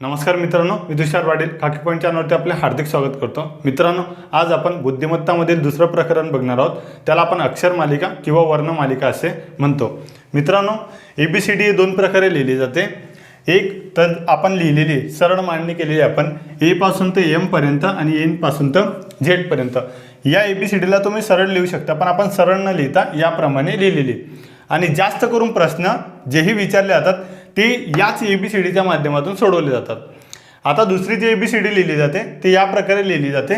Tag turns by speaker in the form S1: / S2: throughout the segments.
S1: नमस्कार मित्रांनो मी तुषार वाडील काकी पॉईंट चॅनलवरती आपले हार्दिक स्वागत करतो. मित्रांनो आज आपण बुद्धिमत्तामधील दुसरं प्रकरण बघणार आहोत. त्याला आपण अक्षर मालिका किंवा वर्ण मालिका असे म्हणतो. मित्रांनो ए बी सी डी दोन प्रकारे लिहिली जाते. एक तर आपण लिहिलेली सरळ मांडणी केलेली आपण ए पासून ते एम पर्यंत आणि एनपासून तर झेड पर्यंत. या ए बी सी डीला तुम्ही सरळ लिहू शकता पण आपण सरळ न लिहिता याप्रमाणे लिहिलेली. आणि जास्त करून प्रश्न जेही विचारले जातात ते याच ए बी सी डीच्या माध्यमातून सोडवले जातात. आता दुसरी जी ए बी सी डी लिहिली जाते ती या प्रकारे लिहिली जाते.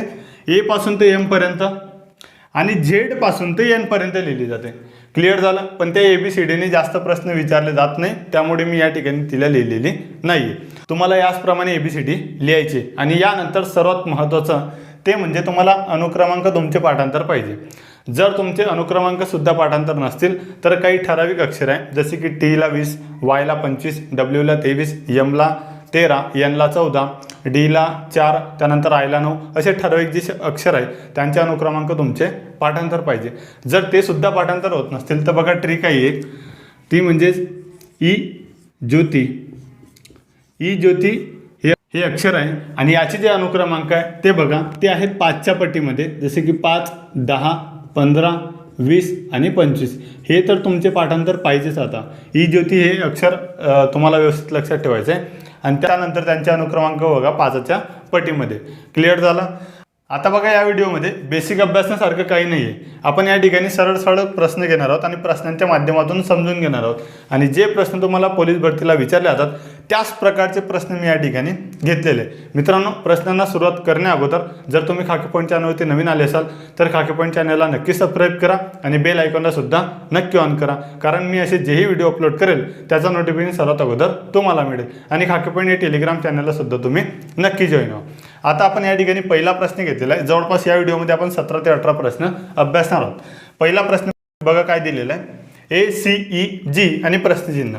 S1: ए पासून ते एमपर्यंत आणि झेडपासून ते एन पर्यंत लिहिली जाते. क्लिअर झालं? पण त्या ए बी सी डीने जास्त प्रश्न विचारले जात नाही. त्यामुळे मी या ठिकाणी तिला लिहिलेली नाही तुम्हाला याचप्रमाणे ए बी सी डी लिहायची आणि यानंतर सर्वात महत्त्वाचं ते म्हणजे तुम्हाला अनुक्रमांक तुमचे पाठांतर पाहिजे. जर तुमचे अनुक्रमांकसुद्धा पाठांतर नसतील तर काही ठराविक अक्षर आहे जसे की टीला वीस वायला पंचवीस डब्ल्यूला तेवीस यमला तेरा यनला चौदा डीला चार त्यानंतर आयला नऊ असे ठराविक जे अक्षर आहे त्यांचे अनुक्रमांक तुमचे पाठांतर पाहिजे. जर ते सुद्धा पाठांतर होत नसतील तर बघा ट्रिक आहे एक. ती म्हणजेच ई ज्योती. ई ज्योती हे हे अक्षर आहे आणि याचे जे अनुक्रमांक आहे ते बघा ते आहेत पाचच्या पट्टीमध्ये जसे की पाच दहा पंधरा वीस आणि पंचवीस. हे तर तुमचे पाठांतर पाहिजेच आता. ई ज्योती हे अक्षर तुम्हाला व्यवस्थित लक्षात ठेवायचं आहे आणि त्यानंतर त्यांचे अनुक्रमांक बघा पाचच्या पटीमध्ये. क्लिअर झाला? आता बघा या व्हिडिओमध्ये बेसिक अभ्यासण्यासारखं काही नाही आहे आपण या ठिकाणी सरळ सरळ प्रश्न घेणार आहोत आणि प्रश्नांच्या माध्यमातून समजून घेणार आहोत. आणि जे प्रश्न तुम्हाला पोलीस भरतीला विचारले जातात त्याच प्रकारचे प्रश्न मी या ठिकाणी घेतलेले आहे. मित्रांनो प्रश्नांना सुरुवात करण्या अगोदर जर तुम्ही खाकी पॉईंट चॅनलवरती नवीन आले असाल तर खाकी पॉईंट चॅनलला नक्की सबस्क्राईब करा आणि बेल आयकॉनला सुद्धा नक्की ऑन करा. कारण मी असे जेही व्हिडिओ अपलोड करेल त्याचा नोटिफिकेशन सर्वात अगोदर तुम्हाला मिळेल. आणि खाकी पॉईंट या टेलिग्राम चॅनलला सुद्धा तुम्ही नक्की जॉईन व्हा. आता आपण या ठिकाणी पहिला प्रश्न घेतलेला आहे. जवळपास या व्हिडिओमध्ये आपण सतरा ते अठरा प्रश्न अभ्यासणार आहोत. पहिला प्रश्न बघा काय दिलेला आहे. ए सी ई जी आणि प्रश्नचिन्ह.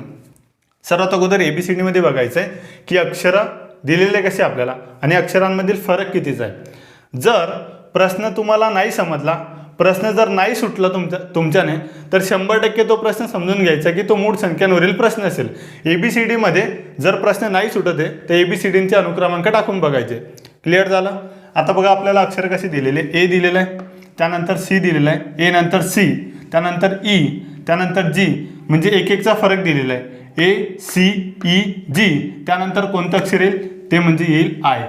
S1: सर्वात अगोदर ए बी सी डीमध्ये बघायचं आहे की अक्षरं दिलेले कसे आपल्याला आणि अक्षरांमधील फरक कितीचा आहे. जर प्रश्न तुम्हाला नाही समजला प्रश्न जर नाही सुटला तुमच्या तुमच्याने तर शंभर टक्के तो प्रश्न समजून घ्यायचा की तो मूळ संख्यांवरील प्रश्न असेल. ए बी सी डीमध्ये जर प्रश्न नाही सुटत आहे तर ए बी सी डींचे अनुक्रमांक टाकून बघायचे. क्लिअर झालं? आता बघा आपल्याला अक्षर कसे दिलेले. ए दिलेलं आहे त्यानंतर सी दिलेलं आहे ए नंतर सी त्यानंतर ई त्यानंतर जी म्हणजे एक एकचा फरक दिलेला आहे. ए सी ई जी त्यानंतर कोणतं अक्षर येईल? ते म्हणजे येईल आय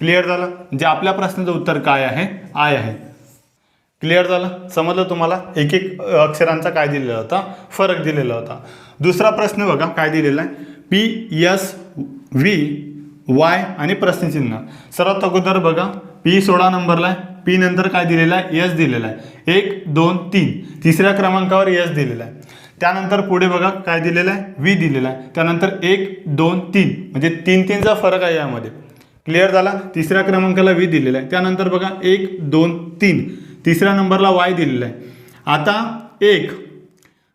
S1: क्लिअर झालं? जे आपल्या प्रश्नाचं उत्तर काय आहे? आय आहे. क्लिअर झालं? समजलं तुम्हाला? एक एक अक्षरांचा काय दिलेला होता? फरक दिलेला होता. दुसरा प्रश्न बघा काय दिलेला आहे? पी एस व्ही वाय आणि प्रश्नचिन्ह. सर्वात अगोदर बघा पी सोळा नंबरला आहे पी नंतर काय दिलेलं आहे? यस दिलेला आहे. एक दोन तीन. तिसऱ्या क्रमांकावर यस दिलेला आहे. त्यानंतर पुढे बघा काय दिलेलं आहे? व्ही दिलेला आहे. त्यानंतर एक दोन तीन. म्हणजे तीन तीनचा फरक आहे यामध्ये. क्लिअर झाला? तिसऱ्या क्रमांकाला व्ही दिलेला आहे. त्यानंतर बघा एक दोन तीन. तिसऱ्या नंबरला वाय दिलेला आहे. आता एक.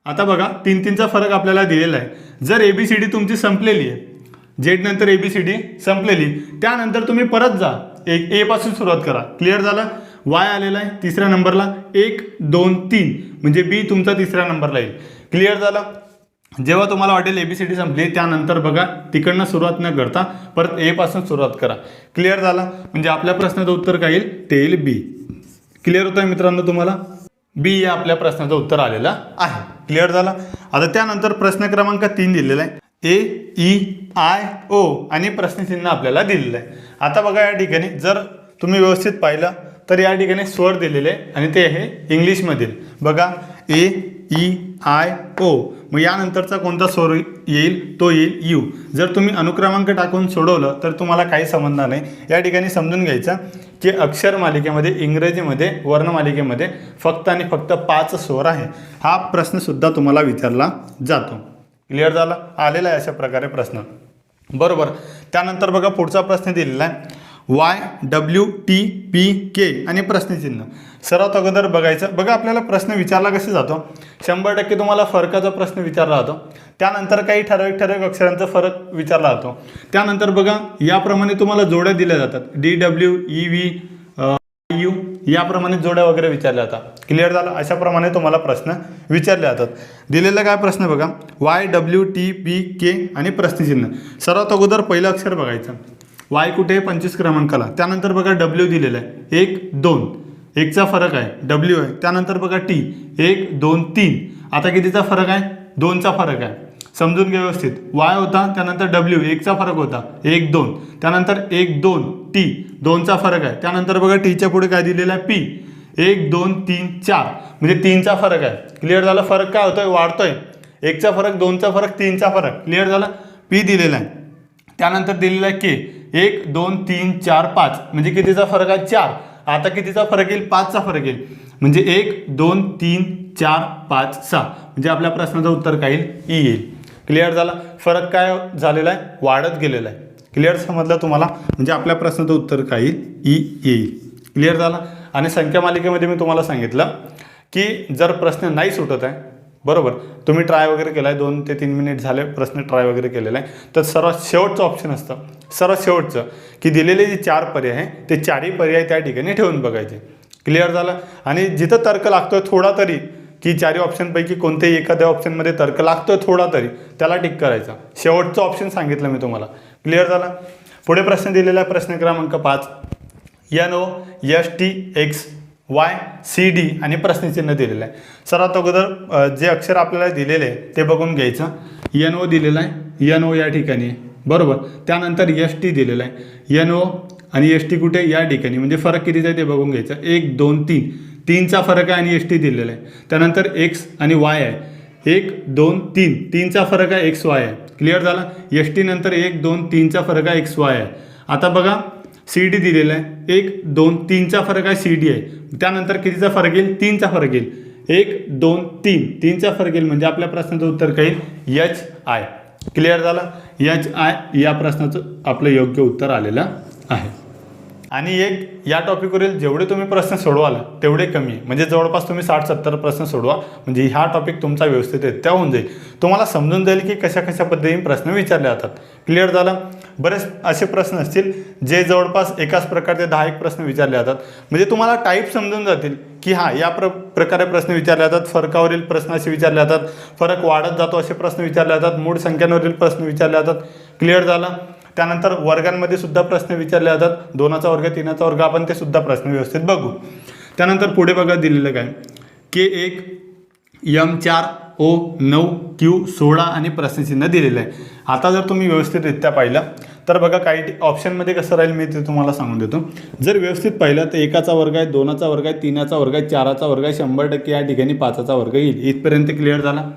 S1: आता बघा तीन तीनचा फरक आपल्याला दिलेला आहे. जर ए बी सी डी तुमची संपलेली आहे झेड नंतर ए बी सी डी संपलेली. त्यानंतर तुम्ही परत जा. एक ए पासून सुरुवात करा. क्लिअर झालं? वाय आलेला आहे तिसऱ्या नंबरला. एक दोन तीन. म्हणजे बी तुमचा तिसऱ्या नंबरला येईल. क्लिअर झालं? जेव्हा तुम्हाला वाटेल ए बी सी डी संपली त्यानंतर बघा तिकडनं सुरुवात न करता परत ए पासून सुरुवात करा. क्लिअर झाला? म्हणजे आपल्या प्रश्नाचं उत्तर काय येईल? ते येईल बी क्लिअर होतं मित्रांनो तुम्हाला? बी या आपल्या प्रश्नाचं उत्तर आलेलं आहे. क्लिअर झाला? आता त्यानंतर प्रश्न क्रमांक तीन दिलेला आहे. A E e, I O आणि प्रश्नचिन्ह आपल्याला दिलेलं आहे. आता बघा या ठिकाणी जर तुम्ही व्यवस्थित पाहिलं तर या ठिकाणी स्वर दिलेले आहे आणि ते आहे इंग्लिशमधील. बघा ए ई आय ओ. मग यानंतरचा कोणता स्वर येईल? तो येईल यू. जर तुम्ही अनुक्रमांक टाकून सोडवलं तर तुम्हाला काही समजणार नाही. या ठिकाणी समजून घ्यायचं की अक्षर मालिकेमध्ये इंग्रजीमध्ये वर्णमालिकेमध्ये फक्त आणि फक्त पाच स्वर आहे. हा प्रश्नसुद्धा तुम्हाला विचारला जातो. क्लिअर झाला? आलेला आहे अशा प्रकारे प्रश्न. बरोबर. त्यानंतर बघा पुढचा प्रश्न दिलेला आहे. Y W T P K आणि प्रश्नचिन्ह. सर्वात अगोदर बघायचं. बघा आपल्याला प्रश्न विचारला कसे जातो? शंभर टक्के तुम्हाला फरकाचा प्रश्न विचारला जातो. त्यानंतर काही ठराविक ठराविक अक्षरांचा फरक विचारला जातो. त्यानंतर बघा याप्रमाणे तुम्हाला जोड्या दिल्या जातात. D W E V U याप्रमाणे जोड्या वगैरे विचारल्या जातात क्लिअर झालं? अशाप्रमाणे तुम्हाला प्रश्न विचारले जातात. दिलेला काय प्रश्न बघा? Y W T P K आणि प्रश्नचिन्ह. सर्वात अगोदर पहिलं अक्षर बघायचं. वाय कुठे? आहे पंचवीस क्रमांकाला. त्यानंतर बघा डब्ल्यू दिलेलं आहे. एक दोन. एकचा फरक आहे. डब्ल्यू आहे. त्यानंतर बघा टी एक दोन तीन. आता कितीचा फरक आहे? दोनचा फरक आहे. समजून घ्या व्यवस्थित. वाय होता त्यानंतर डब्ल्यू एकचा फरक होता. एक दोन. त्यानंतर एक दोन टी दोनचा फरक आहे. त्यानंतर बघा टीच्या पुढे काय दिलेलं आहे? पी एक दोन तीन चार. म्हणजे तीनचा फरक आहे. क्लिअर झाला? फरक काय होतोय? वाढतोय. एकचा फरक दोनचा फरक तीनचा फरक. क्लिअर झाला? पी दिलेला आहे. त्यानंतर दिलेला आहे के एक दोन तीन चार पाच. म्हणजे कितीचा फरक आहे? चार. आता कितीचा फरक येईल? पाचचा फरक येईल. म्हणजे एक दोन तीन चार पाच सहा. म्हणजे आपल्या प्रश्नाचं उत्तर काय येईल? ई येईल. क्लिअर झाला? फरक काय झालेला आहे? वाढत गेलेला आहे. क्लिअर समजलं तुम्हाला? म्हणजे आपल्या प्रश्नाचं उत्तर काय येईल ई येईल. क्लिअर झाला? आणि संख्या मालिकेमध्ये मी तुम्हाला सांगितलं की जर प्रश्न नाही सुटत आहे बरोबर? तुम्ही ट्राय वगैरे केला आहे दोन ते तीन मिनिट झाले प्रश्न ट्राय वगैरे केलेला आहे. तर सर्वात शेवटचं ऑप्शन असतं. सर्वात शेवटचं की दिलेले जे चार पर्याय आहे ते चारही पर्याय त्या ठिकाणी ठेवून बघायचे. क्लिअर झालं? आणि जिथं तर्क लागतो थोडा तरी की चारही ऑप्शनपैकी कोणत्याही एखाद्या ऑप्शनमध्ये तर्क लागतोय थोडा तरी त्याला टिक करायचा. शेवटचं ऑप्शन सांगितलं मी तुम्हाला. क्लिअर झाला? पुढे प्रश्न दिलेला आहे प्रश्न क्रमांक पाच. N O S T X Y C D आणि प्रश्नचिन्ह दिलेलं आहे. सर्वात अगोदर जे अक्षर आपल्याला दिलेले आहे ते बघून घ्यायचं. एन ओ दिलेलं आहे. एन ओ या ठिकाणी बरोबर? त्यानंतर एस टी दिलेलं आहे. एन ओ आणि एस टी कुठे? या ठिकाणी. म्हणजे फरक कितीचा आहे ते बघून घ्यायचं. एक दोन तीन. तीनचा फरक आहे आणि एस टी दिलेला आहे. त्यानंतर एक्स आणि वाय आहे. एक दोन तीन. तीनचा फरक आहे एक्स वाय आहे. क्लिअर झाला? एस टी नंतर एक दोन तीनचा फरक आहे एक्स वाय आहे. आता बघा सी डी दिलेला आहे. एक दोन तीनचा फरक आहे सी डी आहे. त्यानंतर कितीचा फरक येईल? तीनचा फरक येईल. एक दोन तीन. तीनचा फरक येईल म्हणजे आपल्या प्रश्नाचं उत्तर काय येईल? एच आय क्लिअर झाला? एच आय या प्रश्नाचं आपलं योग्य उत्तर आलेलं आहे. आणि एक या टॉपिकवरील जेवढे तुम्ही प्रश्न सोडवाल तेवढे कमी आहे. म्हणजे जवळपास तुम्ही साठ सत्तर प्रश्न सोडवा. म्हणजे हा टॉपिक तुमचा व्यवस्थित आहे त्या होऊन जाईल. तुम्हाला समजून जाईल की कशा कशा पद्धतीने प्रश्न विचारले जातात. क्लिअर झालं? बरेच असे प्रश्न असतील जे जवळपास एकाच प्रकारचे दहा एक प्रश्न विचारले जातात. म्हणजे तुम्हाला टाईप समजून जातील की हां या प्र प्रकारे प्रश्न विचारले जातात. फरकावरील प्रश्न असे विचारले जातात. फरक वाढत जातो असे प्रश्न विचारले जातात. मूळ संख्यांवरील प्रश्न विचारले जातात. क्लिअर झालं? त्यानंतर वर्गांमध्ये सुद्धा प्रश्न विचारले जातात. दोनाचा वर्ग तीनाचा वर्ग आपण ते सुद्धा प्रश्न व्यवस्थित बघू. त्यानंतर पुढे बघा दिलेलं काय? के एक यम चार ओ नऊ क्यू सोळा आणि प्रश्नचिन्ह दिलेलं आहे. आता जर तुम्ही व्यवस्थितरित्या पाहिलं तर बघा काही ऑप्शनमध्ये कसं राहील मी ते तुम्हाला सांगून देतो. जर व्यवस्थित पाहिलं तर एकाचा वर्ग आहे दोनाचा वर्ग आहे तीनाचा वर्ग आहे चाराचा वर्ग आहे शंभर टक्के या ठिकाणी पाचाचा वर्ग येईल. इथपर्यंत क्लिअर झाला?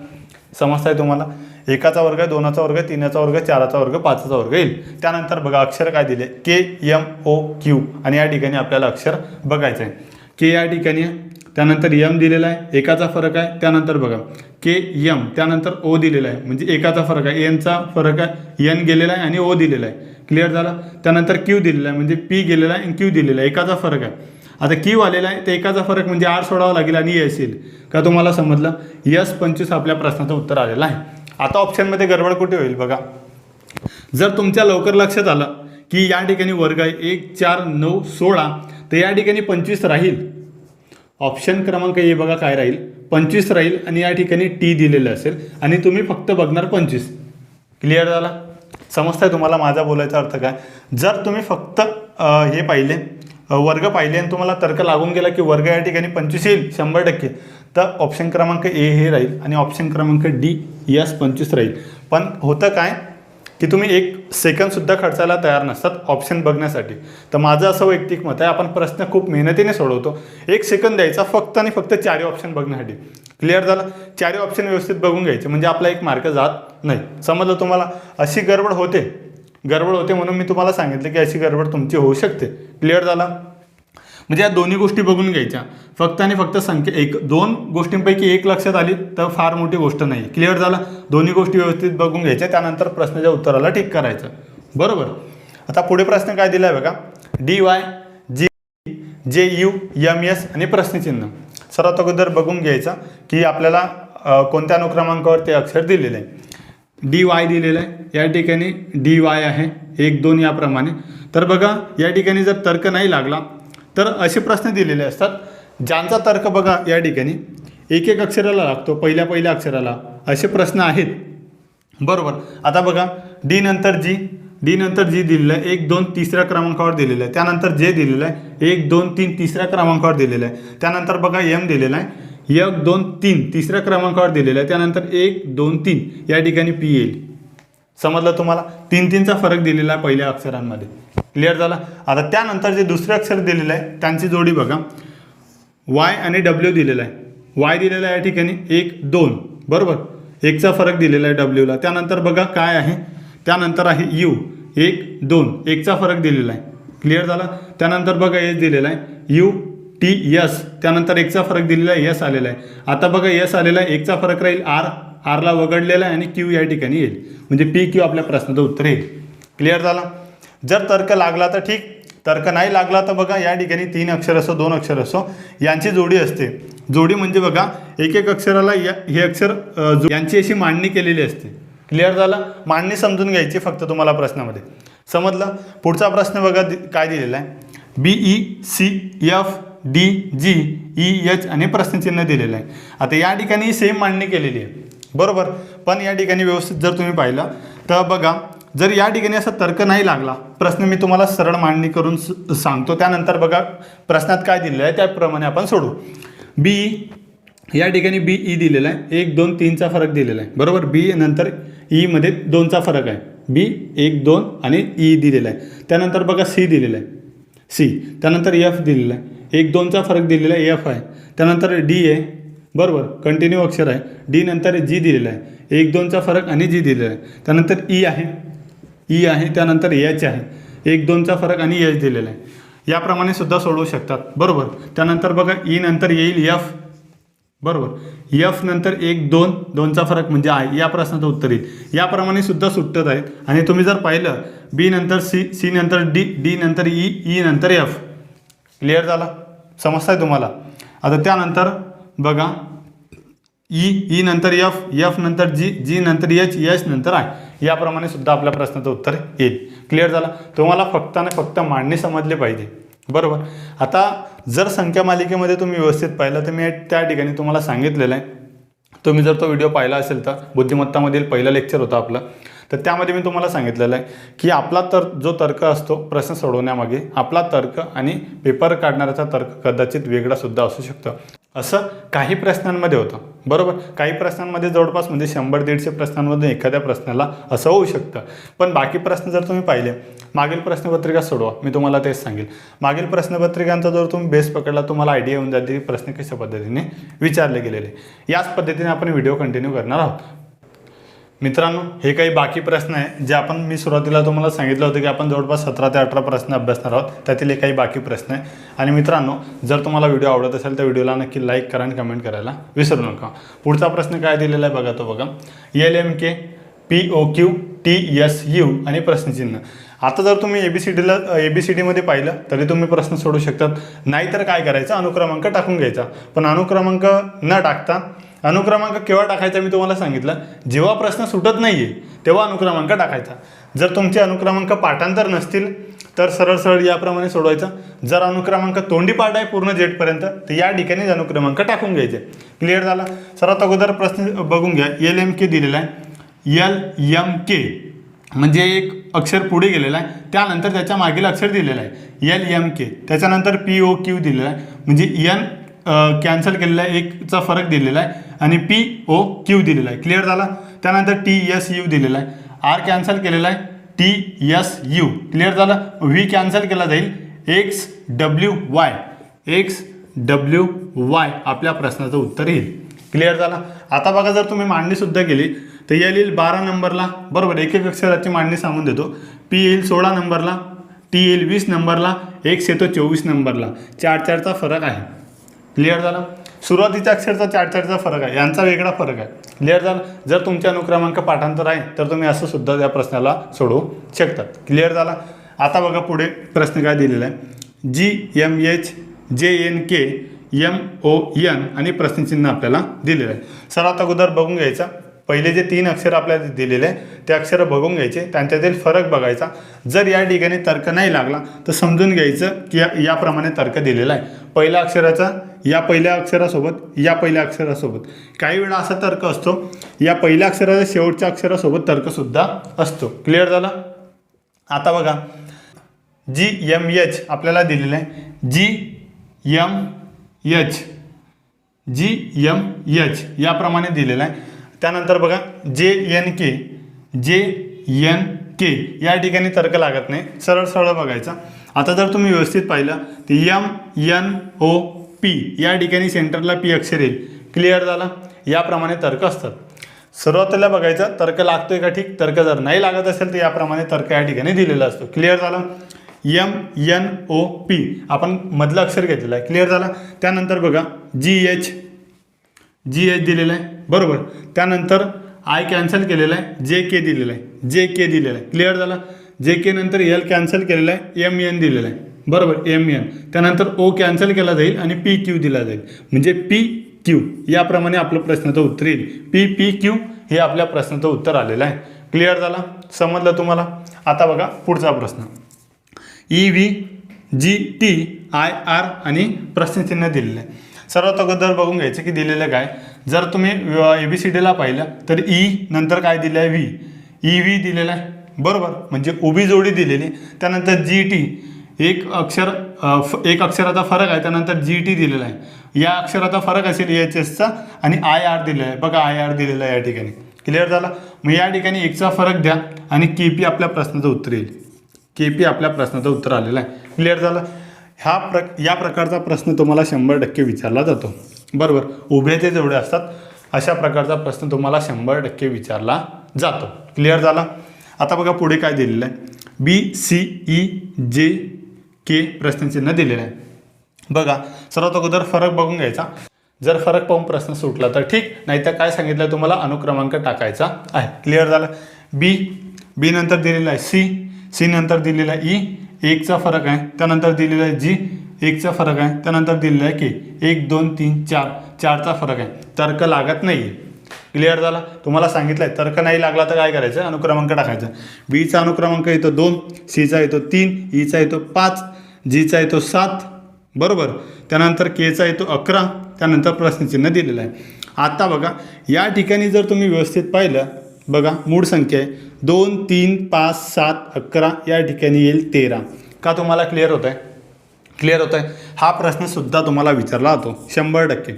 S1: समजताय तुम्हाला? एकाचा वर्ग आहे दोनाचा वर्ग आहे तीनचा वर्ग चाराचा वर्ग पाचचा वर्ग येईल. त्यानंतर बघा अक्षर काय दिले? के एम ओ क्यू आणि या ठिकाणी आपल्याला अक्षर बघायचं आहे. के या ठिकाणी त्यानंतर यम दिलेला आहे. एकाचा फरक आहे. त्यानंतर बघा के यम त्यानंतर ओ दिलेला आहे. म्हणजे एकाचा फरक आहे. एनचा फरक आहे. एन गेलेला आहे आणि ओ दिलेला आहे. क्लिअर झाला? त्यानंतर क्यू दिलेला आहे. म्हणजे पी गेलेला आहे आणि क्यू दिलेला आहे. एकाचा फरक आहे. आता क्यू आलेला आहे. ते एकाचा फरक म्हणजे आर सोडावा लागेल आणि एस येईल. का तुम्हाला समजलं? यस पंचवीस आपल्या प्रश्नाचं उत्तर आलेलं आहे. आता ऑप्शनमध्ये गडबड कुठे होईल बघा. जर तुमच्या लवकर लक्षात आलं की या ठिकाणी वर्ग आहे एक चार नऊ सोळा तर या ठिकाणी पंचवीस राहील. ऑप्शन क्रमांक ए बघा काय राहील. पंचवीस राहील आणि या ठिकाणी टी दिलेलं असेल आणि तुम्ही फक्त बघणार पंचवीस. क्लिअर झाला? समजताय तुम्हाला माझा बोलायचा अर्थ काय? जर तुम्ही फक्त हे पाहिले वर्ग पाहिले आणि तुम्हाला तर्क लागून गेला की वर्ग या ठिकाणी पंचवीस येईल शंभर टक्के तर ऑप्शन क्रमांक ए हे राहील आणि ऑप्शन क्रमांक डी यस पंचवीस राहील. पण होतं काय? की तुम्ही एक सेकंदसुद्धा खर्चायला तयार नसतात ऑप्शन बघण्यासाठी. तर माझं असं वैयक्तिक मत आहे आपण प्रश्न खूप मेहनतीने सोडवतो. एक सेकंद द्यायचा फक्त आणि फक्त चारही ऑप्शन बघण्यासाठी. क्लिअर झालं? चारही ऑप्शन व्यवस्थित बघून घ्यायचे म्हणजे आपला एक मार्क जात नाही. समजलं तुम्हाला? अशी गडबड होते. गडबड होते म्हणून मी तुम्हाला सांगितलं की अशी गडबड तुमची होऊ शकते. क्लिअर झाला? म्हणजे या दोन्ही गोष्टी बघून घ्यायच्या. फक्त आणि फक्त संख्या एक दोन गोष्टींपैकी एक लक्षात आली तर फार मोठी गोष्ट नाही. क्लिअर झालं? दोन्ही गोष्टी व्यवस्थित बघून घ्यायच्या. त्यानंतर प्रश्नाच्या उत्तराला ठीक करायचं. बरोबर? आता पुढे प्रश्न काय दिला आहे बघा? डी वाय जी जे यू एम एस आणि प्रश्नचिन्ह. सर्वात अगोदर बघून घ्यायचं की आपल्याला कोणत्या अनुक्रमांकावर ते अक्षर दिलेलं आहे? डी वाय दिलेलं आहे. या ठिकाणी डी वाय आहे. एक दोन याप्रमाणे. तर बघा या ठिकाणी जर तर्क नाही लागला तर असे प्रश्न दिलेले असतात. ज्यांचा तर्क बघा या ठिकाणी. एक एक अक्षराला लागतो पहिल्या पहिल्या अक्षराला. असे प्रश्न आहेत. बरोबर. आता बघा डी नंतर जी डी नंतर जी दिलेलं आहे. एक दोन तिसऱ्या क्रमांकावर दिलेलं आहे. त्यानंतर जे दिलेलं आहे. एक दोन तीन तिसऱ्या क्रमांकावर दिलेलं आहे. त्यानंतर बघा एम दिलेला आहे. एक दोन तीन तिसऱ्या क्रमांकावर दिलेलं आहे. त्यानंतर एक दोन तीन. या ठिकाणी पी येईल. समजलं तुम्हाला? तीन तीनचा फरक दिलेला आहे पहिल्या अक्षरांमध्ये. क्लिअर झाला? आता त्यानंतर जे दुसरे अक्षर दिलेलं आहे त्यांची जोडी बघा. वाय आणि डब्ल्यू दिलेला आहे. वाय दिलेला आहे या ठिकाणी एक दोन. बरोबर? एकचा फरक दिलेला आहे डब्ल्यूला त्यानंतर बघा काय आहे. त्यानंतर आहे यू एक दोन. एकचा फरक दिलेला आहे. क्लिअर झाला? त्यानंतर बघा एस दिलेला आहे. यू टी यस त्यानंतर एकचा फरक दिलेला आहे. यस आलेला आहे. आता बघा यस आलेला आहे. एकचा फरक राहील आर आरला वगळलेला आहे आणि क्यू या ठिकाणी येईल. म्हणजे पी क्यू आपल्या प्रश्नाचं उत्तर येईल. क्लिअर झाला? जर तर्क लागला तर ठीक. तर्क नाही लागला तर बघा या ठिकाणी तीन अक्षर असो दोन अक्षर असो यांची जोडी असते. जोडी म्हणजे बघा एक एक अक्षराला या हे अक्षर यांची अशी मांडणी केलेली असते. क्लिअर झालं? मांडणी समजून घ्यायची फक्त तुम्हाला प्रश्नामध्ये. समजलं? पुढचा प्रश्न बघा दि- काय दिलेला आहे? B E C F D G E H आणि प्रश्नचिन्ह दिलेलं आहे. आता या ठिकाणी सेम मांडणी केलेली आहे. बरोबर? पण या ठिकाणी व्यवस्थित जर तुम्ही पाहिलं तर बघा जर या ठिकाणी असा तर्क नाही लागला प्रश्न मी तुम्हाला सरळ मांडणी करून सांगतो. त्यानंतर बघा प्रश्नात काय दिलेलं आहे त्याप्रमाणे आपण सोडू. बी या ठिकाणी बी ई e दिलेला आहे. एक दोन तीनचा फरक दिलेला आहे. बरोबर? बी नंतर e ईमध्ये दोनचा फरक आहे. बी एक दोन आणि ई दिलेला आहे. त्यानंतर बघा सी दिलेला आहे. सी त्यानंतर एफ दिलेला आहे. एक दोनचा फरक दिलेला आहे. एफ आहे. त्यानंतर डी आहे. बरोबर कंटिन्यू अक्षर आहे. डी नंतर जी दिलेला आहे. एक दोनचा फरक आणि जी दिलेला आहे. त्यानंतर ई आहे. ई आहे त्यानंतर एच आहे. एक दोनचा फरक आणि एच दिलेला आहे. याप्रमाणे सुद्धा सोडवू शकतात. बरोबर. त्यानंतर बघा ई नंतर येईल एफ बरोबर. एफ नंतर एक दोन दोनचा फरक म्हणजे आय या प्रश्नाचं उत्तर येईल. याप्रमाणे सुद्धा सुटत आहेत. आणि तुम्ही जर पाहिलं बी नंतर सी सी नंतर डी डी नंतर ई ई नंतर एफ क्लिअर झाला? समजताय तुम्हाला? आता त्यानंतर बघा. ई ई नंतर एफ एफ नंतर जी जी नंतर एच एच नंतर आय याप्रमाणे सुद्धा आपल्या प्रश्नाचं उत्तर येईल. क्लिअर झाला? तुम्हाला फक्त आणि फक्त मांडणी समजले पाहिजे. बरोबर? आता जर संख्या मालिकेमध्ये तुम्ही व्यवस्थित पाहिलं तर मी त्या ठिकाणी तुम्हाला सांगितलेलं आहे. तुम्ही जर तो व्हिडिओ पाहिला असेल तर बुद्धिमत्तामधील पहिलं लेक्चर होतं आपलं. तर त्यामध्ये मी तुम्हाला सांगितलेलं आहे की आपला तर जो तर्क असतो प्रश्न सोडवण्यामागे आपला तर्क आणि पेपर काढणाऱ्याचा तर्क कदाचित वेगळासुद्धा असू शकतो. असं काही प्रश्नांमध्ये होतं. बरोबर? काही प्रश्नांमध्ये जवळपास म्हणजे शंभर दीडशे प्रश्नांमध्ये एखाद्या प्रश्नाला असं होऊ शकतं. पण बाकी प्रश्न जर तुम्ही पाहिले मागील प्रश्नपत्रिका सोडवा. मी तुम्हाला तेच सांगेल. मागील प्रश्नपत्रिकांचा जर तुम्ही बेस पकडला तुम्हाला आयडिया येऊन जाते की प्रश्न कशा पद्धतीने विचारले गेलेले. याच पद्धतीने आपण व्हिडिओ कंटिन्यू करणार आहोत. मित्रांनो हे काही बाकी प्रश्न आहे जे आपण मी सुरुवातीला तुम्हाला सांगितलं होतं की आपण जवळपास सतरा ते अठरा प्रश्न अभ्यासणार आहोत त्यातील हे काही बाकी प्रश्न आहे. आणि मित्रांनो जर तुम्हाला व्हिडिओ आवडत असेल तर व्हिडिओला नक्की लाईक करा आणि कमेंट करायला विसरू नका. पुढचा प्रश्न काय दिलेला आहे बघा तो बघा. L M K P O Q T S U आणि प्रश्नचिन्ह. आता जर तुम्ही A B C Dila A B C डीमध्ये पाहिलं तरी तुम्ही प्रश्न सोडू शकतात. नाहीतर काय करायचं? अनुक्रमांक टाकून घ्यायचा. पण अनुक्रमांक न टाकता अनुक्रमांक केव्हा टाकायचा मी तुम्हाला सांगितलं? जेव्हा प्रश्न सुटत नाही आहे तेव्हा अनुक्रमांक टाकायचा. जर तुमचे अनुक्रमांक पाठांतर नसतील तर सरळ सरळ याप्रमाणे सोडवायचा. जर अनुक्रमांक तोंडी पाठ आहे पूर्ण जेटपर्यंत तर या ठिकाणीच अनुक्रमांक टाकून घ्यायचे. क्लिअर झाला? सर्वात अगोदर प्रश्न बघून घ्या. एल एम के दिलेला आहे. एल एम के म्हणजे एक अक्षर पुढे गेलेला आहे. त्यानंतर त्याच्या मागील अक्षर दिलेलं आहे. एल एम के त्याच्यानंतर पी ओ क्यू दिलेला आहे. म्हणजे एन कॅन्सल केलेला आहे. एकचा फरक दिलेला आहे. आणि पी ओ क्यू दिलेला आहे. क्लिअर झाला? त्यानंतर टी एस यू दिलेला आहे. आर कॅन्सल केलेला आहे. टी एस यू क्लिअर झालं? व्ही कॅन्सल केला जाईल. X W Y X W Y आपल्या प्रश्नाचं उत्तर येईल. क्लिअर झाला? आता बघा जर तुम्ही मांडणीसुद्धा केली तर या येईल बारा नंबरला. बरोबर एक एक अक्षराची मांडणी सांगून देतो. पी येईल सोळा नंबरला. टी येईल वीस नंबरला. एक्स येतो चोवीस नंबरला. चार चारचा फरक आहे. क्लिअर झाला? सुरुवातीच्या अक्षरचा चार चारचा फरक आहे. यांचा वेगळा फरक आहे. क्लिअर झाला? जर तुमच्या अनुक्रमांक पाठांतर आहे तर तुम्ही असं सुद्धा त्या प्रश्नाला सोडवू शकतात. क्लिअर झाला? आता बघा पुढे प्रश्न काय दिलेला आहे. G M H J N K M O N आणि प्रश्नचिन्ह आपल्याला दिलेलं आहे. सर्वात अगोदर बघून घ्यायचा. पहिले जे तीन अक्षर आपल्याला दिलेले आहे ते अक्षर बघून घ्यायचे त्यांच्यातील फरक बघायचा. जर या ठिकाणी तर्क नाही लागला तर समजून घ्यायचं की या- याप्रमाणे तर्क दिलेला आहे. पहिल्या अक्षराचा या पहिल्या अक्षरासोबत या पहिल्या अक्षरासोबत. काही वेळा असा तर्क असतो या पहिल्या अक्षराच्या शेवटच्या अक्षरासोबत तर्कसुद्धा असतो. क्लिअर झाला? आता बघा. जी एम एच आपल्याला दिलेलं आहे. G M H. G M H याप्रमाणे दिलेलं आहे. त्यानंतर बघा जे एन के जे एन के या ठिकाणी तर्क लागत नाही. सरळ सरळ बघायचा. आता जर तुम्ही व्यवस्थित पाहिलं तर यम एन ओ पी या ठिकाणी सेंटरला पी अक्षर येईल. क्लिअर झाला? याप्रमाणे तर्क असतात. सुरुवातीला बघायचं तर्क लागतोय का ठीक? तर्क जर नाही लागत असेल तर याप्रमाणे तर्क या ठिकाणी दिलेला असतो. क्लिअर झालं? M N O P. आपण मधलं अक्षर घेतलेलं आहे. क्लिअर झाला? त्यानंतर बघा जी एच जी एच दिलेलं आहे. बरोबर. त्यानंतर आय कॅन्सल केलेलं आहे. जे के दिलेलं आहे. जे के दिलेलं आहे. क्लिअर झालं? जे के नंतर एल कॅन्सल केलेलं आहे. एम एन दिलेलं आहे. बरोबर. एम एन त्यानंतर ओ कॅन्सल केला जाईल आणि पी क्यू दिला जाईल. म्हणजे पी क्यू याप्रमाणे आपलं प्रश्नाचं उत्तर येईल. पी पी क्यू हे आपल्या प्रश्नाचं उत्तर आलेलं आहे. क्लिअर झाला? समजलं तुम्हाला? आता बघा पुढचा प्रश्न. E V G T I R आणि प्रश्नचिन्ह दिलेलं आहे. सर्वात अगोदर बघून घ्यायचं की दिलेलं काय. जर तुम्ही ए बी सी डीला पाहिलं तर ई नंतर काय दिलं आहे व्ही e, ई व्ही दिलेलं आहे. बरोबर. म्हणजे उभी जोडी दिलेली. त्यानंतर जी टी एक अक्षर एक अक्षराचा फरक आहे त्यानंतर जी टी दिलेला आहे. या अक्षराचा फरक असेल एच एसचा आणि आय आर दिलेला आहे. बघा आय आर दिलेला आहे या ठिकाणी. क्लिअर झाला? मग या ठिकाणी एकचा फरक द्या आणि के पी आपल्या प्रश्नाचं उत्तर येईल. के पी आपल्या प्रश्नाचं उत्तर आलेलं आहे. क्लिअर झालं? ह्या प्र या प्रकारचा प्रश्न तुम्हाला शंभर टक्के विचारला जातो. बरोबर? उभे ते जेवढे असतात अशा प्रकारचा प्रश्न तुम्हाला शंभर टक्के विचारला जातो. क्लिअर झाला? आता बघा पुढे काय दिलेलं आहे. बी सी ई e, जे के प्रश्नचिन्ह दिलेलं आहे. बघा सर्वात अगोदर फरक बघून घ्यायचा. जर फरक पाहून प्रश्न सुटला तर ठीक नाहीतर काय सांगितलं तुम्हाला? अनुक्रमांक टाकायचा आहे. क्लिअर झालं? बी बी नंतर दिलेला आहे. सी सी नंतर दिलेला आहे ई एकचा फरक आहे. त्यानंतर दिलेला आहे जी एकचा फरक आहे. त्यानंतर दिलेला आहे के एक दोन तीन चार. चारचा फरक आहे. तर्क लागत नाही. आहे क्लिअर झाला? तुम्हाला सांगितलं आहे तर्क नाही लागला तर काय करायचं? अनुक्रमांक टाकायचा. बीचा अनुक्रमांक येतो दोन सीचा येतो तीन e ईचा येतो पाच जीचा येतो सात. बरोबर? त्यानंतर केचा येतो अकरा. त्यानंतर प्रश्नचिन्ह दिलेलं आहे. आता बघा या ठिकाणी जर तुम्ही व्यवस्थित पाहिलं बघा मूळ संख्या आहे. दोन तीन पाच सात अकरा या ठिकाणी येईल तेरा. का तुम्हाला क्लिअर होत आहे क्लिअर होत आहे हा प्रश्नसुद्धा तुम्हाला विचारला जातो. शंभर टक्के.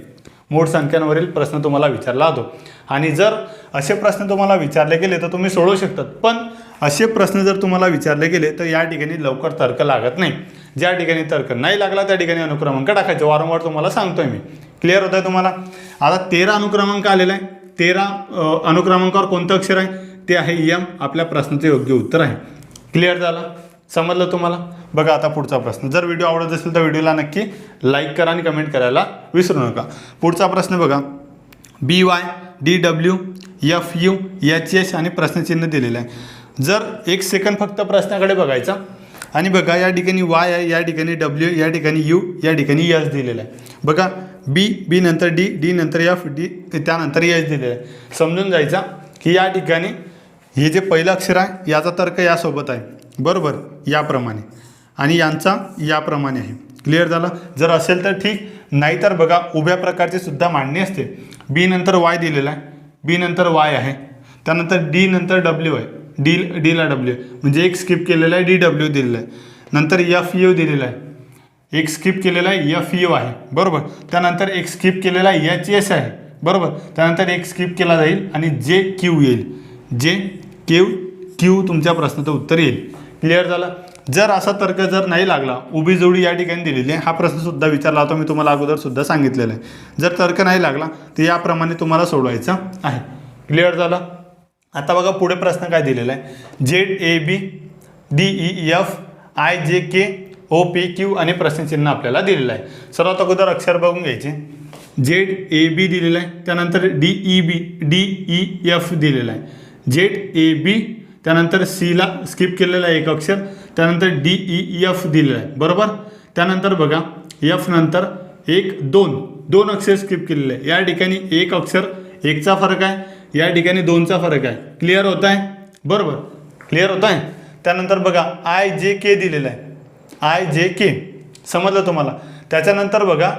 S1: मूळ संख्यांवरील प्रश्न तुम्हाला विचारला जातो. आणि जर असे प्रश्न तुम्हाला विचारले गेले तर तुम्ही सोडवू शकतात. पण असे प्रश्न जर तुम्हाला विचारले गेले तर या ठिकाणी लवकर तर्क लागत नाही. ज्या ठिकाणी तर्क नाही लागला त्या ठिकाणी अनुक्रमांक टाकायचे. वारंवार तुम्हाला सांगतोय मी. क्लिअर होत आहे तुम्हाला? आता तेरा अनुक्रमांक आलेला आहे. तेरा अनुक्रमांकावर कोणतं अक्षर आहे? ते आहे यम आपल्या प्रश्नाचं योग्य उत्तर आहे. क्लिअर झालं? समजलं तुम्हाला? बघा आता पुढचा प्रश्न. जर व्हिडिओ आवडत असेल तर व्हिडिओला नक्की लाईक करा आणि कमेंट करायला विसरू नका. पुढचा प्रश्न बघा. B Y D W F U H S आणि प्रश्नचिन्ह दिलेलं आहे. जर एक सेकंद फक्त प्रश्नाकडे बघायचा आणि बघा या ठिकाणी वाय आहे या ठिकाणी डब्ल्यू या ठिकाणी यू या ठिकाणी यस दिलेलं आहे. बघा बी बी नंतर डी डी नंतर एफ डी त्यानंतर एच दिलेलं आहे. समजून जायचा की या ठिकाणी हे जे पहिलं अक्षर आहे याचा तर्क यासोबत आहे. बरोबर? याप्रमाणे. आणि यांचा याप्रमाणे आहे. क्लिअर झालं? जर असेल तर ठीक. नाहीतर बघा उभ्या प्रकारची सुद्धा मांडणी असते. बी नंतर वाय दिलेला आहे. बी नंतर वाय आहे. त्यानंतर डी नंतर डब्ल्यू आहे. डी डीला डब्ल्यू म्हणजे एक स्किप केलेला आहे डी डब्ल्यू दिलेला आहे. नंतर एफ यू दिलेला आहे. एक स्किप केलेला आहे एफ यू आहे. बरोबर? त्यानंतर एक स्किप केलेला आहे एच एस आहे. बरोबर? त्यानंतर एक स्किप केला जाईल आणि जे क्यू येईल. जे क्यू क्यू तुमच्या प्रश्नाचं उत्तर येईल. क्लिअर झालं? जर असा तर्क जर नाही लागला उभी जोडी या ठिकाणी दिलेली आहे हा प्रश्नसुद्धा विचारला होता मी तुम्हाला अगोदरसुद्धा सांगितलेला आहे. जर तर्क नाही लागला तर याप्रमाणे तुम्हाला सोडवायचं आहे. क्लिअर झालं? आता बघा पुढे प्रश्न काय दिलेला आहे. Z A B D E F I J K O P Q आणि प्रश्नचिन्ह आपल्याला दिलेलं आहे. सर्वात अगोदर अक्षर बघून घ्यायचे. जेड ए बी दिलेलं आहे. त्यानंतर D E B D E F दिलेलं आहे. जेड ए बी त्यानंतर सीला स्किप केलेलं आहे एक अक्षर. त्यानंतर डी ई एफ दिलेलं आहे. बरोबर? त्यानंतर बघा एफ नंतर एक दोन. दोन अक्षर स्किप केलेले आहे. या ठिकाणी एक अक्षर एकचा फरक आहे. या ठिकाणी दोनचा फरक आहे. क्लिअर होत आहे? बरोबर. क्लिअर होत आहे? त्यानंतर बघा आय जे के दिलेलं आहे. आय जे के. समजलं तुम्हाला? त्याच्यानंतर बघा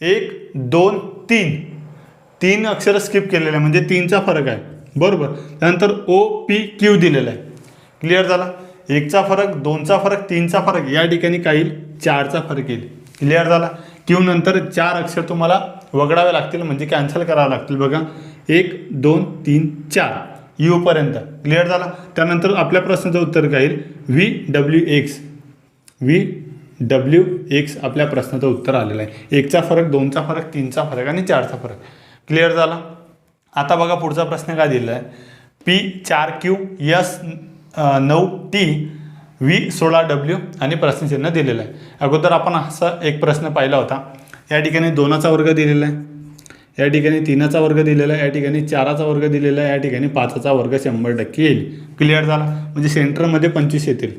S1: एक दोन तीन. तीन अक्षरं स्किप केलेले आहे म्हणजे तीनचा फरक आहे. बरोबर? त्यानंतर ओ पी क्यू दिलेला आहे. क्लिअर झाला? एकचा फरक दोनचा फरक तीनचा फरक या ठिकाणी काही चारचा फरक येईल. क्लिअर झाला? क्यू नंतर चार अक्षर तुम्हाला वगळावे लागतील म्हणजे कॅन्सल करावे लागतील. बघा एक दोन तीन चार. यूपर्यंत क्लिअर झाला? त्यानंतर आपल्या प्रश्नाचं उत्तर काय येईल? V W X V W X आपल्या प्रश्नाचं उत्तर आलेलं आहे. एकचा फरक दोनचा फरक तीनचा फरक आणि चारचा फरक. क्लिअर झाला? आता बघा पुढचा प्रश्न काय दिलेला आहे पी चार क्यू यस नऊ टी व्ही सोळा डब्ल्यू आणि प्रश्नचिन्ह दिलेलं आहे. अगोदर आपण असा एक प्रश्न पाहिला होता. या ठिकाणी दोनाचा वर्ग दिलेला आहे. या ठिकाणी तीनाचा वर्ग दिलेला आहे. या ठिकाणी चाराचा वर्ग दिलेला आहे. या ठिकाणी पाचाचा वर्ग शंभर टक्के येईल. क्लिअर झाला? म्हणजे सेंटरमध्ये पंचवीस येतील.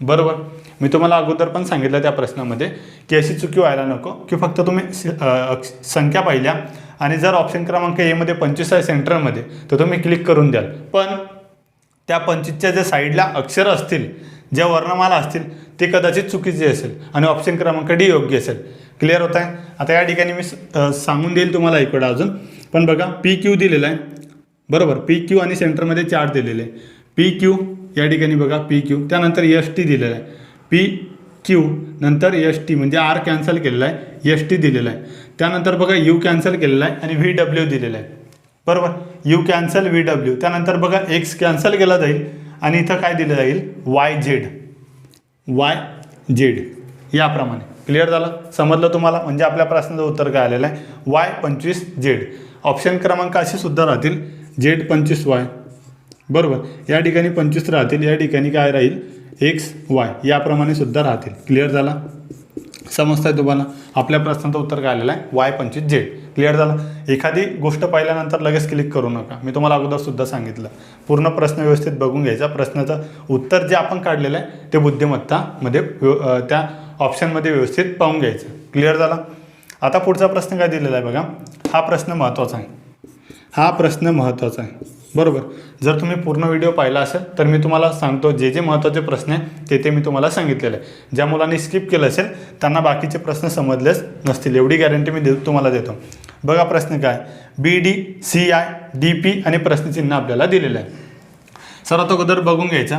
S1: बरोबर? मी तुम्हाला अगोदर पण सांगितलं त्या प्रश्नामध्ये की अशी चुकी व्हायला नको की फक्त तुम्ही अक्ष- संख्या पाहिल्या आणि जर ऑप्शन क्रमांक एमध्ये पंचवीस आहे सेंटरमध्ये तर तुम्ही क्लिक करून द्याल. पण त्या पंचवीसच्या ज्या साईडला अक्षर असतील ज्या वर्णमाला असतील ते कदाचित चुकीचे असेल आणि ऑप्शन क्रमांक डी योग्य असेल. क्लिअर होत आहे? आता या ठिकाणी मी सांगून देईल तुम्हाला इकडं अजून. पण बघा पी क्यू दिलेला आहे. बरोबर पी क्यू आणि सेंटरमध्ये चार दिलेले आहे. पी क्यू या ठिकाणी बघा पी क्यू त्यानंतर एस टी दिलेला आहे. पी क्यू नंतर एस टी म्हणजे आर कॅन्सल केलेला आहे एस टी दिलेला आहे. त्यानंतर बघा यू कॅन्सल केलेला आहे आणि व्ही डब्ल्यू दिलेला आहे. बरोबर? U cancel V W. त्यानंतर बघा एक्स कॅन्सल केला जाईल आणि इथं काय दिलं जाईल? Y Z. Y Z. याप्रमाणे. क्लिअर झालं? समजलं तुम्हाला? म्हणजे आपल्या प्रश्नाचं उत्तर काय आलेलं आहे? वाय पंचवीस झेड. ऑप्शन क्रमांक असे सुद्धा राहतील. झेड पंचवीस वाय. बरोबर? या ठिकाणी पंचवीस राहतील. या ठिकाणी काय राहील? एक्स वाय याप्रमाणे सुद्धा राहतील. क्लिअर झाला? समजताय तुम्हाला? आपल्या प्रश्नाचं उत्तर काय आलेलं आहे? वाय पंचवीस झेड क्लिअर झाला? एखादी गोष्ट पाहिल्यानंतर लगेच क्लिक करू नका. मी तुम्हाला अगोदरसुद्धा सांगितलं. पूर्ण प्रश्न व्यवस्थित बघून घ्यायचा. प्रश्नाचं उत्तर जे आपण काढलेलं आहे ते बुद्धिमत्तामध्ये व्यव- त्या ऑप्शनमध्ये व्यवस्थित पाहून घ्यायचं. क्लिअर झाला? आता पुढचा प्रश्न काय दिलेला आहे बघा? हा प्रश्न महत्त्वाचा आहे. हा प्रश्न महत्त्वाचा आहे. बरोबर. जर तुम्ही पूर्ण व्हिडिओ पाहिला असेल तर मी तुम्हाला सांगतो जे जे महत्त्वाचे प्रश्न आहे ते ते मी तुम्हाला सांगितलेले आहे ज्या मुलांनी स्किप केलं असेल त्यांना बाकीचे प्रश्न समजलेच नसतील. एवढी गॅरंटी मी दे तुम्हाला देतो. बघा प्रश्न काय? B D C I D P आणि प्रश्नचिन्ह आपल्याला दिलेलं आहे. सर्वात अगोदर बघून घ्यायचा.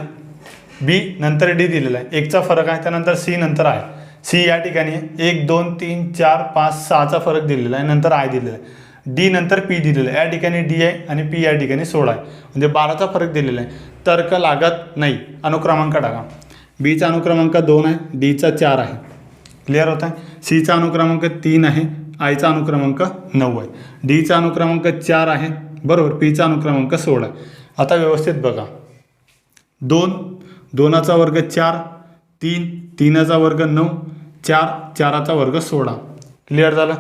S1: बी नंतर डी दिलेला आहे. एकचा फरक आहे त्यानंतर सी नंतर आहे सी या ठिकाणी एक दोन तीन चार पाच सहाचा फरक दिलेला आहे. नंतर आय दिलेला आहे. डी नंतर पी दिलेलं आहे. या ठिकाणी डी आहे आणि पी या ठिकाणी सोळा आहे. म्हणजे बाराचा फरक दिलेला आहे. तर्क लागत नाही. अनुक्रमांक टाका. बीचा अनुक्रमांक दोन आहे. डीचा चार आहे. क्लिअर होत आहे सीचा अनुक्रमांक तीन आहे. आयचा अनुक्रमांक नऊ आहे. डीचा अनुक्रमांक चार आहे. बरोबर? पीचा अनुक्रमांक सोळा आहे. आता व्यवस्थित बघा. दोन. दोनाचा वर्ग चार. तीन. तीनाचा वर्ग नऊ. चार. चाराचा वर्ग सोळा. क्लिअर झालं?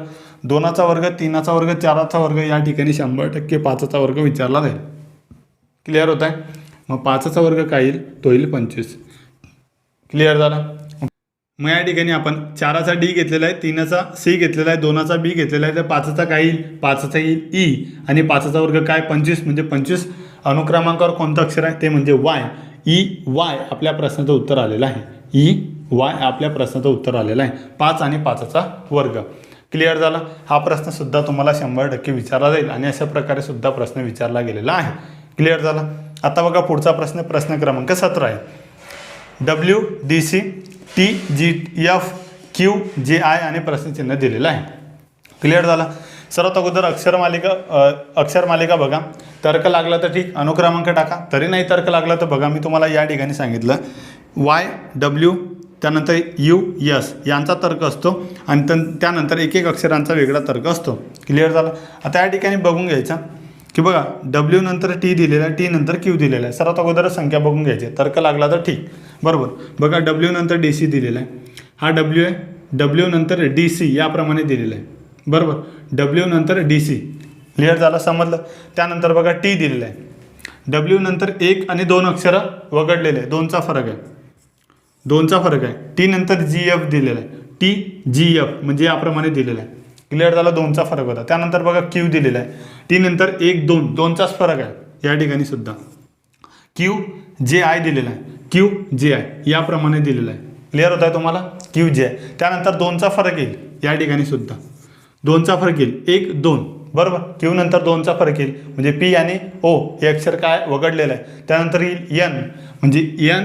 S1: दोनाचा वर्ग तीनाचा वर्ग चाराचा वर्ग या ठिकाणी शंभर टक्के पाचाचा वर्ग विचारला जाईल. क्लिअर होत आहे मग पाचाचा वर्ग काय येईल? तो येईल पंचवीस. क्लिअर झाला? मग या ठिकाणी आपण चाराचा डी घेतलेला आहे तीनाचा सी घेतलेला आहे दोनाचा बी घेतलेला आहे तर पाचाचा काय येईल? पाचाचा येईल ई आणि पाचाचा वर्ग काय? पंचवीस. म्हणजे पंचवीस अनुक्रमांकावर कोणतं अक्षर आहे? ते म्हणजे वाय ई वाय आपल्या प्रश्नाचं उत्तर आलेलं आहे. E, ई वाय आपल्या प्रश्नाचं उत्तर आलेलं आहे. पाच आणि पाचाचा वर्ग. क्लिअर झाला? हा प्रश्नसुद्धा तुम्हाला शंभर टक्के विचारला जाईल आणि अशा प्रकारे सुद्धा प्रश्न विचारला गेलेला आहे. क्लिअर झाला? आता बघा पुढचा प्रश्न प्रश्न क्रमांक सतरा आहे. W D C T G F Q J I आणि प्रश्नचिन्ह दिलेलं आहे. क्लिअर झाला? सर्वात अगोदर अक्षर मालिका बघा. तर्क लागला तर ठीक. अनुक्रमांक टाका. तरी नाही तर्क लागला तर बघा. मी तुम्हाला या ठिकाणी सांगितलं. वाय डब्ल्यू त्यानंतर यू यस यांचा तर्क असतो आणि तन त्यानंतर एक एक अक्षरांचा वेगळा तर्क असतो. क्लिअर झाला? आता या ठिकाणी बघून घ्यायचा. की बघा डब्ल्यू नंतर टी दिलेला आहे टी नंतर क्यू दिलेला आहे. सर्वात अगोदर संख्या बघून घ्यायची. तर्क लागला तर ठीक. बरोबर. बघा डब्ल्यू नंतर डी सी दिलेला आहे. हा डब्ल्यू आहे. डब्ल्यू नंतर डी सी याप्रमाणे दिलेला आहे. बरोबर. डब्ल्यू नंतर डी सी क्लिअर झालं? समजलं? त्यानंतर बघा टी दिलेलं आहे. डब्ल्यू नंतर एक आणि दोन अक्षरं वगळलेले आहे दोनचा फरक आहे. दोनचा फरक आहे. टी नंतर जी एफ दिलेला आहे. टी जी एफ म्हणजे याप्रमाणे दिलेला आहे. क्लिअर झाला? दोनचा फरक होता. त्यानंतर बघा क्यू दिलेला आहे. टी नंतर एक दोन दोनचाच फरक आहे. या ठिकाणी सुद्धा. क्यू जे आय दिलेला आहे. क्यू जे आय याप्रमाणे दिलेला आहे. क्लिअर होत आहे तुम्हाला? क्यू जे आय त्यानंतर दोनचा फरक येईल. या ठिकाणी सुद्धा. दोनचा फरक येईल. एक दोन. बरोबर? क्यू नंतर दोनचा फरक येईल. म्हणजे पी आणि ओ हे अक्षर काय? वगळलेलं आहे. त्यानंतर येईल यन म्हणजे यन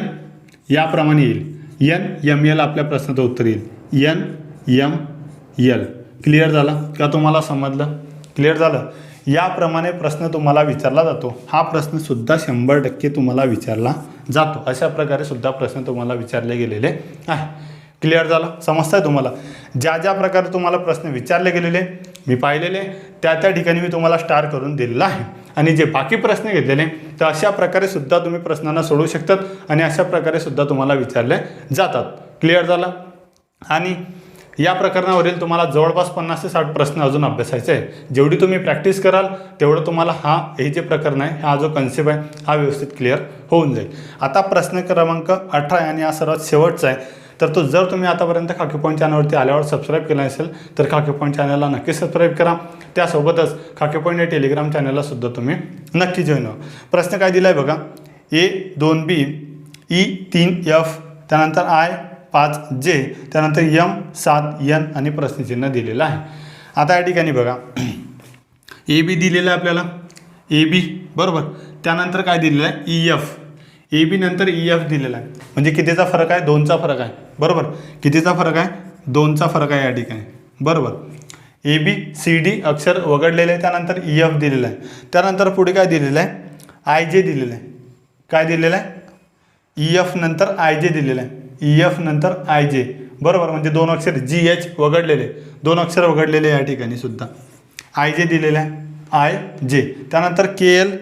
S1: याप्रमाणे येईल. यन यम एल आपल्या प्रश्नाचं उत्तर येईल. यन यम यल क्लिअर झालं? का तुम्हाला समजलं? क्लिअर झालं? याप्रमाणे प्रश्न तुम्हाला विचारला जातो. हा प्रश्नसुद्धा शंभर टक्के तुम्हाला विचारला जातो. अशा प्रकारे सुद्धा प्रश्न तुम्हाला विचारले गेलेले आहे. क्लिअर झाला? समजत आहे तुम्हाला? ज्या ज्या प्रकारे तुम्हाला प्रश्न विचारले गेलेले मी पाहिलेले त्या त्या ठिकाणी मी तुम्हाला स्टार करून दिलेला आहे. आणि जे बाकी प्रश्न घेतलेले तर अशा प्रकारे सुद्धा तुम्ही प्रश्नांना सोडवू शकतात आणि अशा प्रकारे सुद्धा तुम्हाला विचारले जातात. क्लिअर झाला? आणि या प्रकरणावरील तुम्हाला जवळपास पन्नास ते साठ प्रश्न अजून अभ्यासायचे आहे जेवढी तुम्ही प्रॅक्टिस कराल तेवढं तुम्हाला हा हे जे प्रकरण आहे हा जो कन्सेप्ट आहे हा व्यवस्थित क्लिअर होऊन जाईल. आता प्रश्न क्रमांक अठरा आहे आणि हा सर्वात शेवटचा आहे. तर तो जर तुम्ही आतापर्यंत खाकी पॉईंट चॅनलवरती आल्यावर सबस्क्राईब केला असेल तर खाकी पॉईंट चॅनलला नक्की सबस्क्राईब करा. त्यासोबतच खाकी पॉईंट या टेलिग्राम चॅनलला सुद्धा तुम्ही नक्की जॉईन व्हा. प्रश्न काय दिला आहे बघा? ए दोन बी ई e तीन एफ त्यानंतर आय पाच जे त्यानंतर यम सात यन आणि प्रश्नचिन्ह दिलेलं आहे. आता या ठिकाणी बघा. ए बी दिलेलं आहे आपल्याला. ए बी बरोबर. त्यानंतर काय दिलेलं आहे? ई एफ ए बी नंतर e, ई एफ दिलेला आहे. म्हणजे कितीचा फरक आहे? दोनचा फरक आहे. बरोबर? कितीचा फरक आहे? दोनचा फरक आहे या ठिकाणी. बरोबर. ए बी सी डी अक्षर वगळलेलं आहे त्यानंतर e, ई एफ दिलेलं आहे. त्यानंतर पुढे काय दिलेलं आहे? आय जे दिलेलं आहे. काय दिलेलं आहे? E, ई एफ नंतर आय जे दिलेलं आहे. E, ई एफ नंतर आय जे बरोबर? म्हणजे दोन अक्षर जी एच वगळलेले. दोन अक्षर वगळलेले या ठिकाणी सुद्धा. आय जे दिलेलं आहे. आय जे त्यानंतर के एल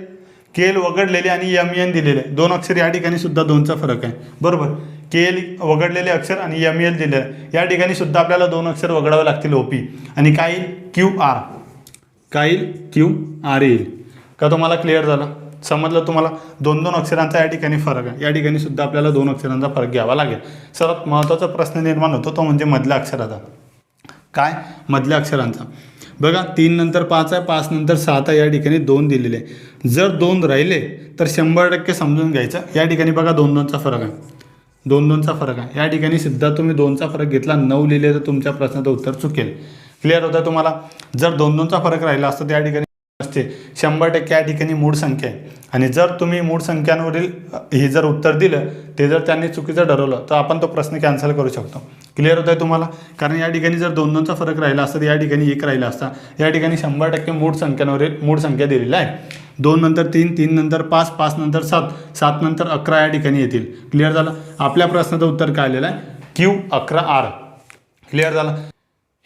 S1: के एल वगळलेले आणि एम एन दिलेले. दोन अक्षर या ठिकाणी सुद्धा दोनचा फरक आहे. बरोबर? के एल वगळलेले अक्षर आणि एम एल दिलेलं आहे या ठिकाणी सुद्धा आपल्याला दोन अक्षर वगळावे लागतील ओ पी आणि काय येईल? क्यू आर काय येईल? क्यू आर येईल. का तुम्हाला क्लिअर झालं? समजलं तुम्हाला? दोन दोन अक्षरांचा या ठिकाणी फरक आहे. या ठिकाणी सुद्धा आपल्याला दोन अक्षरांचा फरक घ्यावा लागेल. सर्वात महत्त्वाचा प्रश्न निर्माण होतो तो म्हणजे मधल्या अक्षराचा. काय? मधल्या अक्षरांचा. बघा तीन नंतर पाच आहे पाच नंतर सात आहे या ठिकाणी दोन दिलेले. आहे जर दोन राहिले तर शंभर टक्के समजून घ्यायचं. या ठिकाणी बघा दोन दोनचा फरक आहे. दोन दोनचा फरक आहे. या ठिकाणी सिद्धा तुम्ही दोनचा फरक घेतला नऊ लिहिले तर तुमच्या प्रश्नाचं उत्तर चुकेल. क्लिअर होतं तुम्हाला? जर दोन दोनचा फरक राहिला असता त्या ठिकाणी असते शंभर टक्के या ठिकाणी मूळ संख्या आहे. आणि जर तुम्ही मूळ संख्यांवरील हे जर उत्तर दिलं ते जर त्यांनी चुकीचं ठरवलं तर आपण तो प्रश्न कॅन्सल करू शकतो. क्लिअर होत आहे तुम्हाला? कारण या ठिकाणी जर दोन दोनचा फरक राहिला असता तर या ठिकाणी एक राहिला असता या ठिकाणी शंभर टक्के मूळ संख्यांवरील मूळ संख्या दिलेली आहे. दोन नंतर तीन तीन नंतर पाच पाच नंतर सात सात नंतर अकरा या ठिकाणी येतील. क्लिअर झालं? आपल्या प्रश्नाचं उत्तर काय आलेलं आहे? क्यू अकरा आर क्लिअर झालं?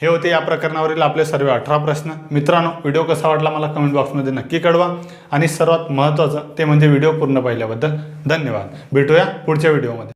S1: हे होते या प्रकरणावरील आपले सर्व अठरा प्रश्न. मित्रांनो व्हिडिओ कसा वाटला मला कमेंट बॉक्समध्ये नक्की कळवा. आणि सर्वात महत्त्वाचं ते म्हणजे व्हिडिओ पूर्ण पाहिल्याबद्दल धन्यवाद. भेटूया पुढच्या व्हिडिओमध्ये